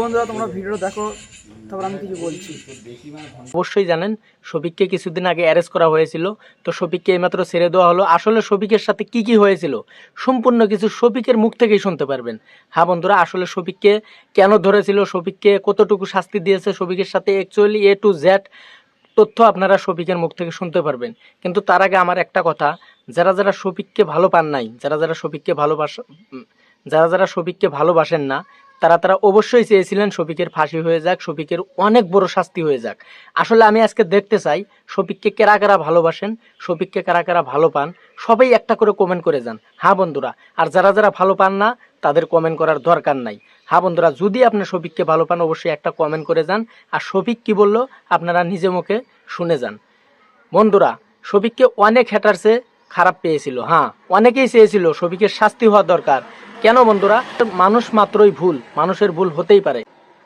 বন্ধুরা, তোমরা ভিডিও দেখো, তারপর আমি কিছু বলছি। অবশ্যই জানেন, শফিককে কিছুদিন আগে অ্যারেস্ট করা হয়েছিল। তো শফিককে এইমাত্র ছেড়ে দেওয়া হলো। আসলে শফিকের সাথে কি কি হয়েছিল, সম্পূর্ণ কিছু শফিকের মুখ থেকেই শুনতে পারবেন। হ্যাঁ বন্ধুরা, আসলে শফিককে কেন ধরেছিল, শফিককে কতটুকু শাস্তি দিয়েছে, শফিকের সাথে অ্যাকচুয়ালি এ টু জেড তথ্য আপনারা শফিকের মুখ থেকে শুনতে পারবেন। কিন্তু তার আগে আমার একটা কথা, যারা যারা শফিককে ভালো পান নাই, যারা যারা শফিককে ভালোবাস যারা যারা শফিককে ভালোবাসেন না তারা তারা অবশ্যই চেয়েছিলেন শফিকের ফাঁসি হয়ে যাক, শফিকের অনেক বড় শাস্তি হয়ে যাক। আসলে আমি আজকে দেখতে চাই, শফিককে কারা কারা ভালোবাসেন, শফিককে কারা কারা ভালো পান, সবাই একটা করে কমেন্ট করে যান। হ্যাঁ বন্ধুরা, আর যারা যারা ভালো পান না, তাদের কমেন্ট করার দরকার নাই। হ্যাঁ বন্ধুরা, যদি আপনি শফিককে ভালো পান, অবশ্যই একটা কমেন্ট করে যান। আর শফিক কি বলল, আপনারা নিজে মুখে শুনে যান। বন্ধুরা, শফিককে অনেক হ্যাটারসে খারাপ পেয়েছিল। হ্যাঁ অনেকেই চেয়েছিল শফিকের শাস্তি হওয়া দরকার। কেন বন্ধুরা? মানুষ মাত্রই ভুল, মানুষের ভুল হতেই পারে।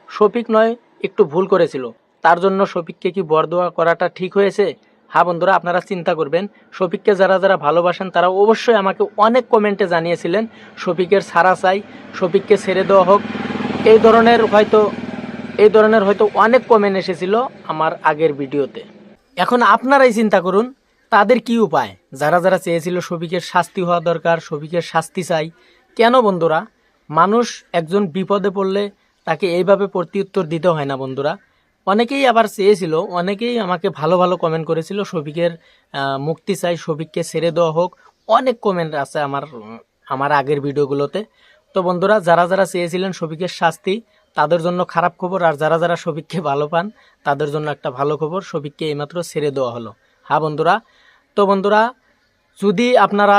শফিক নয়, একটু ভুল করেছিল। তার জন্য শফিককে কি বরদোয়া করাটা ঠিক হয়েছে? হ্যাঁ বন্ধুরা, আপনারা চিন্তা করবেন। শফিককে যারা যারা ভালোবাসেন, তারা অবশ্যই আমাকে অনেক কমেন্টে জানিয়েছিলেন শফিকের সারা চাই, শফিককে ছেড়ে দেওয়া হোক। এই ধরনের হয়তো, এই ধরনের হয়তো অনেক কমেন্ট এসেছিল আমার আগের ভিডিওতে। এখন আপনারাই চিন্তা করুন, তাদের কি উপায়? যারা যারা চেয়েছিল শফিকের শাস্তি হওয়া দরকার, শফিকের শাস্তি চাই কেন বন্ধুরা? মানুষ একজন বিপদে পড়লে তাকে এইভাবে প্রত্যুত্তর দিতে হয় না বন্ধুরা। অনেকেই আবার চেয়েছিল, অনেকেই আমাকে ভালো ভালো কমেন্ট করেছিল, শফিকের মুক্তি চাই, শফিককে ছেড়ে দেওয়া হোক। অনেক কমেন্ট আছে আমার আমার আগের ভিডিওগুলোতে। তো বন্ধুরা, যারা যারা চেয়েছিলেন শফিকের শাস্তি, তাদের জন্য খারাপ খবর, আর যারা যারা শফিককে ভালো পান, তাদের জন্য একটা ভালো খবর, শফিককে এইমাত্র ছেড়ে দেওয়া হলো। হ্যাঁ বন্ধুরা? তো বন্ধুরা, যদি আপনারা